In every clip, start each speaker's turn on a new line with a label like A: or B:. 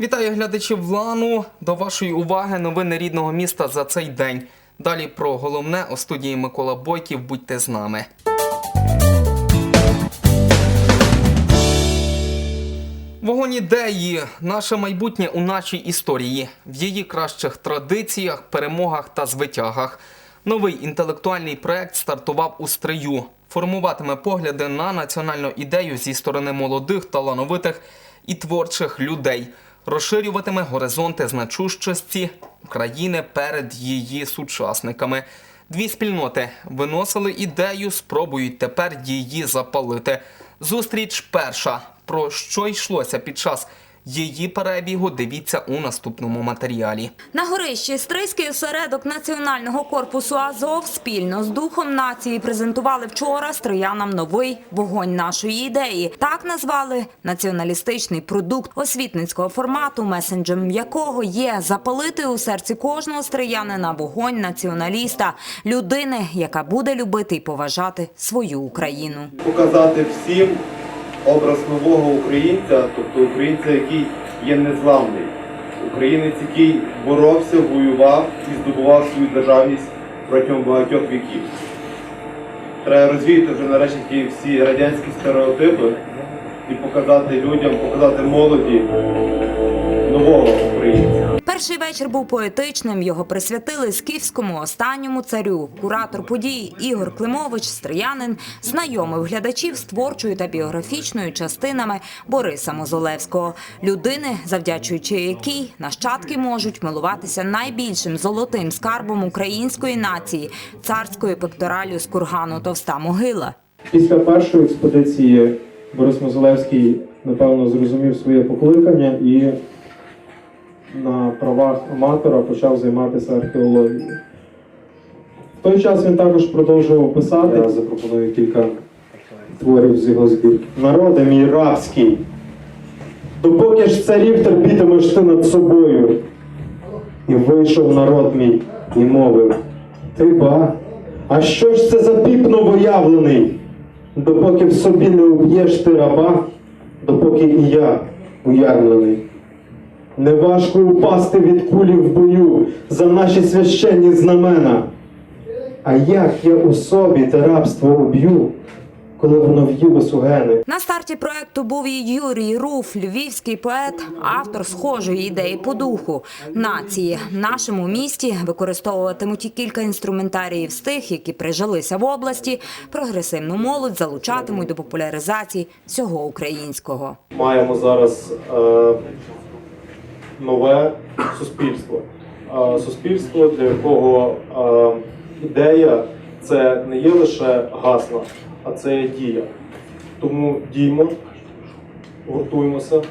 A: Вітаю глядачів Лану. До вашої уваги новини рідного міста за цей день. Далі про головне у студії Микола Бойків. Будьте з нами. Вогонь ідеї наше майбутнє у нашій історії, в її кращих традиціях, перемогах та звитягах. Новий інтелектуальний проект стартував у стрию. Формуватиме погляди на національну ідею зі сторони молодих, талановитих і творчих людей. Розширюватиме горизонти значущості України перед її сучасниками. Дві спільноти виносили ідею, спробують тепер її запалити. Зустріч перша. Про що йшлося під час її перебігу? Дивіться у наступному матеріалі.
B: На горищі Стрийський осередок Національного корпусу Азов спільно з духом нації презентували вчора стріянам новий вогонь нашої ідеї. Так назвали націоналістичний продукт освітницького формату, месенджером якого є запалити у серці кожного стріянина вогонь націоналіста, людини, яка буде любити і поважати свою Україну.
C: показати всім образ нового українця, тобто українця, який є незламний, українець, який боровся, воював і здобував свою державність протягом багатьох віків. Треба розвіяти вже нарешті ті всі радянські стереотипи і показати людям, показати молоді нового українця.
B: Перший вечір був поетичним. Його присвятили скіфському останньому царю. Куратор подій Ігор Климович, стріянин, знайомив глядачів з творчою та біографічною частинами Бориса Мозолевського, людини, завдячуючи якій нащадки можуть милуватися найбільшим золотим скарбом української нації царською пекторалю з кургану Товста могила.
D: Після першої експедиції Борис Мозолевський, напевно, зрозумів своє покликання і на правах аматора почав займатися археологією. В той час він також продовжував писати. Я запропоную кілька творів з його збірки. Народи мій рабський, допоки ж царів терпітимеш ти над собою. І вийшов народ мій і мовив: Ти ба, а що ж це за піп новоявлений? Допоки в собі не уб'єш ти раба, допоки і я уявлений. Неважко упасти від кулі в бою за наші священні знамена. А як я у собі те рабство уб'ю, коли воно в'їлось у гени?
B: На старті проекту був і Юрій Руф, львівський поет, автор схожої ідеї по духу нації. В нашому місті використовуватимуть і кілька інструментаріїв з тих, які прижилися в області. Прогресивну молодь залучатимуть до популяризації всього українського.
D: Маємо зараз е, нове суспільство. Суспільство, для якого ідея це не є лише гасла, а це є дія. Тому діймо, гуртуємося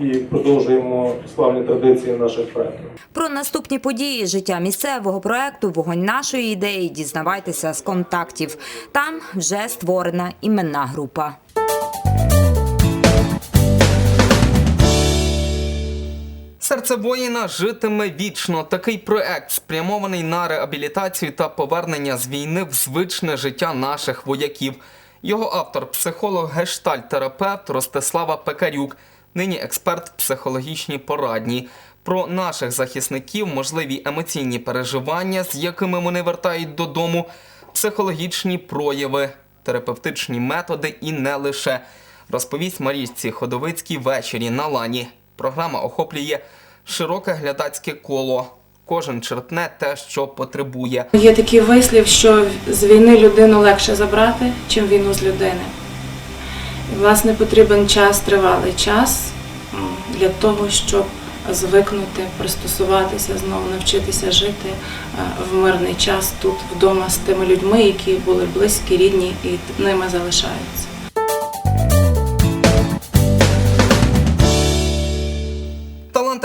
D: і продовжуємо славні традиції наших предків.
B: Про наступні події життя місцевого проекту Вогонь нашої ідеї дізнавайтеся з контактів. Там вже створена іменна група.
A: Серце воїна житиме вічно. Такий проект спрямований на реабілітацію та повернення з війни в звичне життя наших вояків. Його автор, психолог, гештальт-терапевт Ростислава Пекарюк, нині експерт психологічній порадні. Про наших захисників, можливі емоційні переживання, з якими вони вертають додому, психологічні прояви, терапевтичні методи і не лише. Розповість Марічці Ходовицькій ввечері на лані. Програма охоплює широке глядацьке коло. Кожен черпне те, що потребує.
E: Є такий вислів, що з війни людину легше забрати, чим війну з людини. І, власне, потрібен час, тривалий час для того, щоб звикнути, пристосуватися, знову навчитися жити е, в мирний час тут, вдома, з тими людьми, які були близькі, рідні і ними залишаються.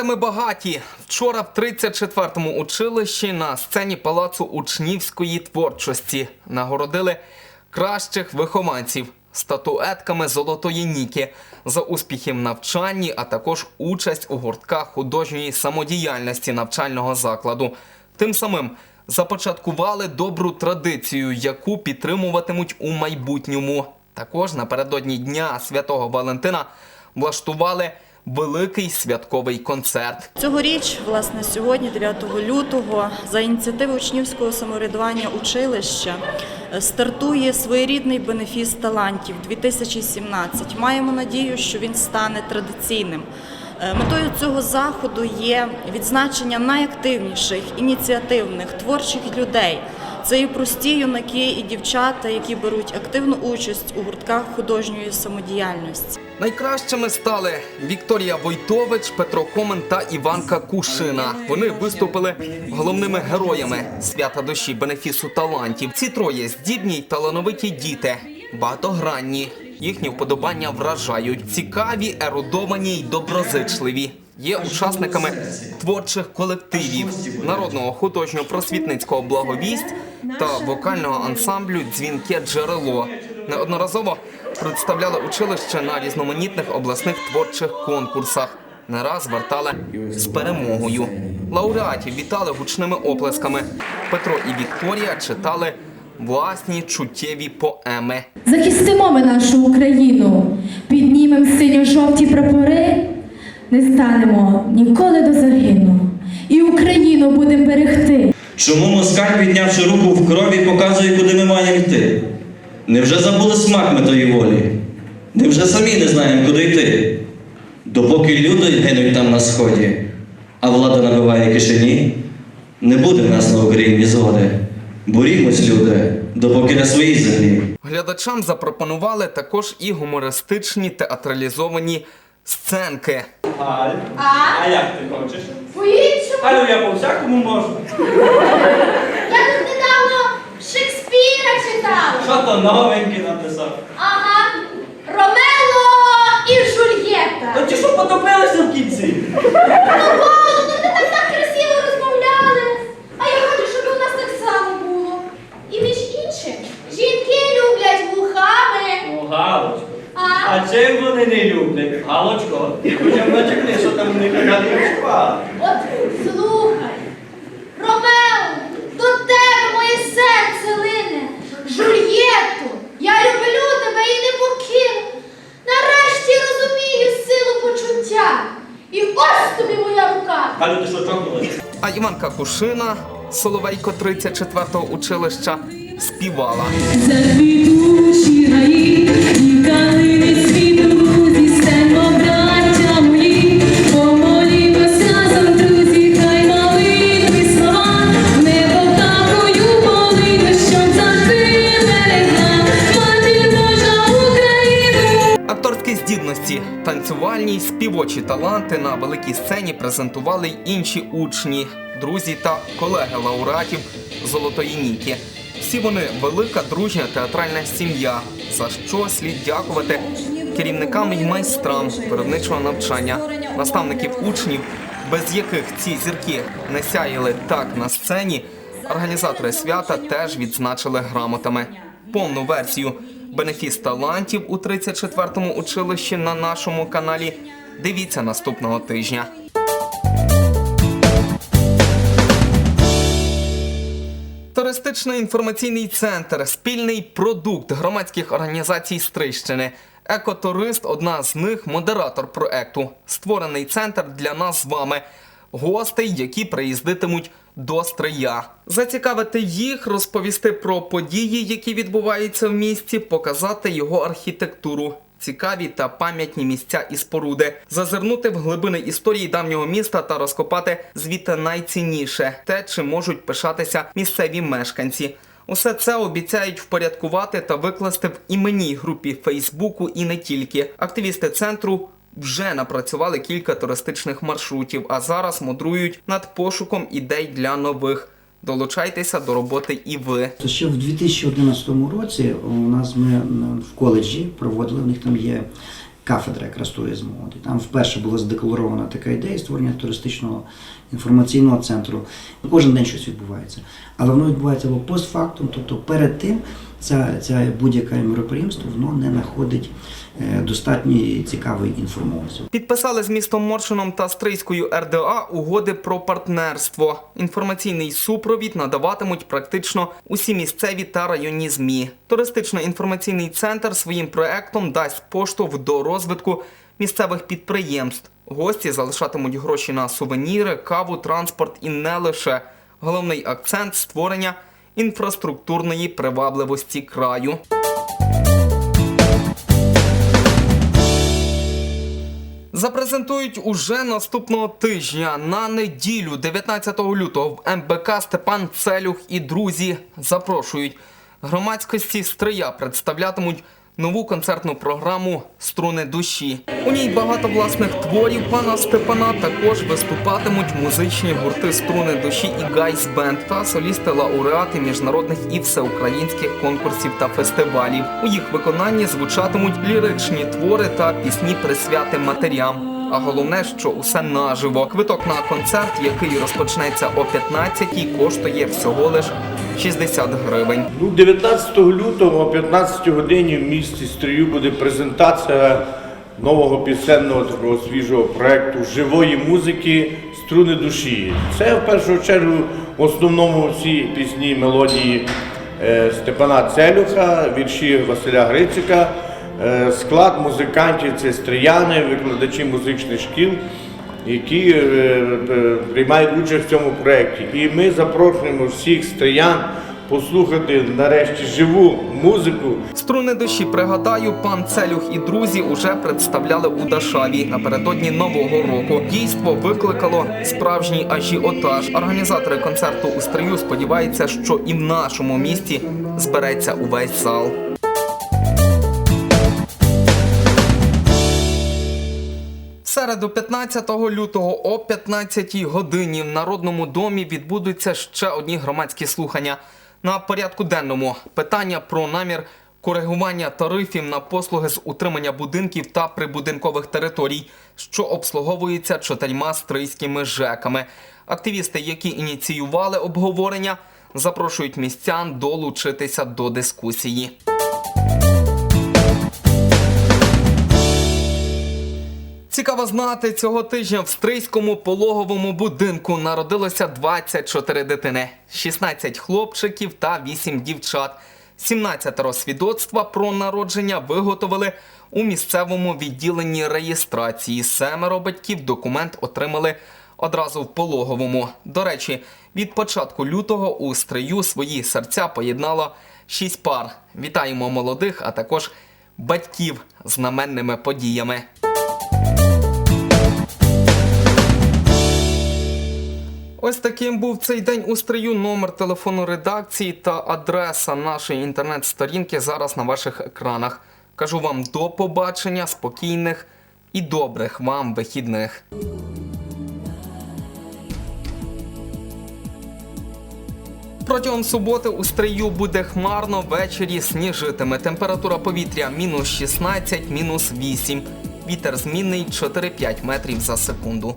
A: Талантами багаті. Вчора в 34-му училищі на сцені Палацу учнівської творчості нагородили кращих вихованців статуетками Золотої Ніки за успіхи в навчанні, а також участь у гуртках художньої самодіяльності навчального закладу. Тим самим започаткували добру традицію, яку підтримуватимуть у майбутньому. Також напередодні Дня Святого Валентина влаштували великий святковий концерт.
F: Цьогоріч, власне, сьогодні, 9 лютого, за ініціативи учнівського самоврядування училища е, стартує своєрідний бенефіс талантів 2017. Маємо надію, що він стане традиційним. Е, Метою цього заходу є відзначення найактивніших, ініціативних, творчих людей. Це і прості юнаки, і дівчата, які беруть активну участь у гуртках художньої самодіяльності.
A: Найкращими стали Вікторія Войтович, Петро Комен та Іванка Кушина. Вони виступили головними героями свята душі бенефісу талантів. Ці троє здібні й талановиті діти, багатогранні. Їхні вподобання вражають цікаві, ерудовані й доброзичливі. Є учасниками творчих колективів народного художньо-просвітницького благовість та вокального ансамблю Дзвінке джерело. Неодноразово представляли училище на різноманітних обласних творчих конкурсах. Не раз вертали з перемогою. Лауреатів вітали гучними оплесками. Петро і Вікторія читали власні чуттєві поеми.
G: Захистимо ми нашу Україну, піднімем синьо-жовті прапори, не станемо ніколи до загину, і Україну будемо берегти.
H: Чому москаль, піднявши руку в крові, показує, куди ми маємо йти? Невже забули смак ми тої волі? Невже самі не знаємо, куди йти? Допоки люди гинуть там на сході, а влада набиває кишені, не буде в нас на Україні згоди. Борімось, люди, допоки на своїй землі.
A: Глядачам запропонували також і гумористичні театралізовані сценки.
I: Галь, а як ти хочеш?
J: По-іншому,
I: Галю, я по всякому можу.
J: я тут недавно Шекспіра читала.
I: Що то новенький написав?
J: Ага. Ромело і Жульєта.
I: Та ті, що потопилися в кінці?
J: Ну, Богу, ну ти так так красиво розмовляли. А я хочу, щоб у нас так само було. І між іншим, жінки люблять вухами.
I: Ну, Галочко.
J: А?
I: Чим вони не люблять? Галочко, ти хоча б натякни, що там не відчувала.
J: От слухай. Ромео, до тебе моє серце лине. Жульєтто, я люблю тебе і не покину. Нарешті розумію силу почуття. І ось тобі моя рука.
I: Галю, ти що чокнулася?
A: А Іванка Кушина, Соловейко 34-го училища, співала.
G: Заквітучі гаї, і калини
A: Акторські здібності, танцювальні й співочі таланти на великій сцені презентували й інші учні, друзі та колеги лауреатів Золотої Ніки. Всі вони велика дружня театральна сім'я, за що слід дякувати керівникам і майстрам виробничого навчання, наставників учнів, без яких ці зірки не сяяли так на сцені. Організатори свята теж відзначили грамотами. Повну версію Бенефіс талантів у 34-му училищі на нашому каналі. Дивіться наступного тижня. Туристично-інформаційний центр спільний продукт громадських організацій Стрищини. Екотурист одна з них модератор проекту. Створений центр для нас з вами. Гостей, які приїздитимуть до Стрия. Зацікавити їх, розповісти про події, які відбуваються в місті, показати його архітектуру. Цікаві та пам'ятні місця і споруди, зазирнути в глибини історії давнього міста та розкопати звідти найцінніше те, чим можуть пишатися місцеві мешканці. Усе це обіцяють впорядкувати та викласти в іменній групі Фейсбуку і не тільки. Активісти центру вже напрацювали кілька туристичних маршрутів, а зараз мудрують над пошуком ідей для нових. Долучайтеся до роботи і ви.
K: Ще в 2011 році у нас ми в коледжі проводили, у них там є кафедра якраз туризму. Там вперше була задекларована така ідея створення туристичного інформаційного центру. Кожен день щось відбувається. Але воно відбувається постфактум, тобто перед тим ця, ця будь-яке мероприємство воно не знаходить е, достатньої цікавої інформації.
A: Підписали з містом Моршином та Стрийською РДА угоди про партнерство. Інформаційний супровід надаватимуть практично усі місцеві та районні змі. Туристично-інформаційний центр своїм проектом дасть поштовх до розвитку місцевих підприємств. Гості залишатимуть гроші на сувеніри, каву, транспорт і не лише. Головний акцент створення інфраструктурної привабливості краю. Запрезентують уже наступного тижня на неділю, 19 лютого, в МБК Степан Целюх і друзі запрошують. Громадськості Стрия представлятимуть нову концертну програму Струни душі. У ній багато власних творів пана Степана. Також виступатимуть музичні гурти Струни душі і Гайс Бенд та солісти лауреати міжнародних і всеукраїнських конкурсів та фестивалів. У їх виконанні звучатимуть ліричні твори та пісні присвяти матерям. А головне, що усе наживо. Квиток на концерт, який розпочнеться о 15-й, коштує всього лиш 60 гривень.
L: Ну, 19 лютого о 15 годині в місті Стрию буде презентація нового пісенного такого свіжого проєкту живої музики Струни душі. Це в першу чергу в основному всі пісні, мелодії е, Степана Целюха, вірші Василя Грицика. Е, Склад музикантів це стрияни, викладачі музичних шкіл, які е, е, приймають участь в цьому проєкті. І ми запрошуємо всіх стриян послухати нарешті живу музику.
A: Струни душі, пригадаю, пан Целюх і друзі уже представляли у Дашаві напередодні нового року. Дійство викликало справжній ажіотаж. Організатори концерту у стрию сподіваються, що і в нашому місті збереться увесь зал. Середу 15 лютого о 15 годині в Народному домі відбудуться ще одні громадські слухання. На порядку денному питання про намір коригування тарифів на послуги з утримання будинків та прибудинкових територій, що обслуговуються чотирма стрийськими ЖЕКами. Активісти, які ініціювали обговорення, запрошують містян долучитися до дискусії. Цікаво знати, цього тижня в стрийському пологовому будинку народилося 24 дитини, 16 хлопчиків та 8 дівчат. 17 свідоцтва про народження виготовили у місцевому відділенні реєстрації. Семеро батьків документ отримали одразу в пологовому. До речі, від початку лютого у стрию свої серця поєднало 6 пар. Вітаємо молодих, а також батьків знаменними подіями. Ось таким був цей день у стрию. Номер телефону редакції та адреса нашої інтернет-сторінки зараз на ваших екранах. Кажу вам до побачення, спокійних і добрих вам вихідних. Протягом суботи у стрию буде хмарно, ввечері сніжитиме. Температура повітря мінус 16, мінус 8. Вітер змінний 4-5 метрів за секунду.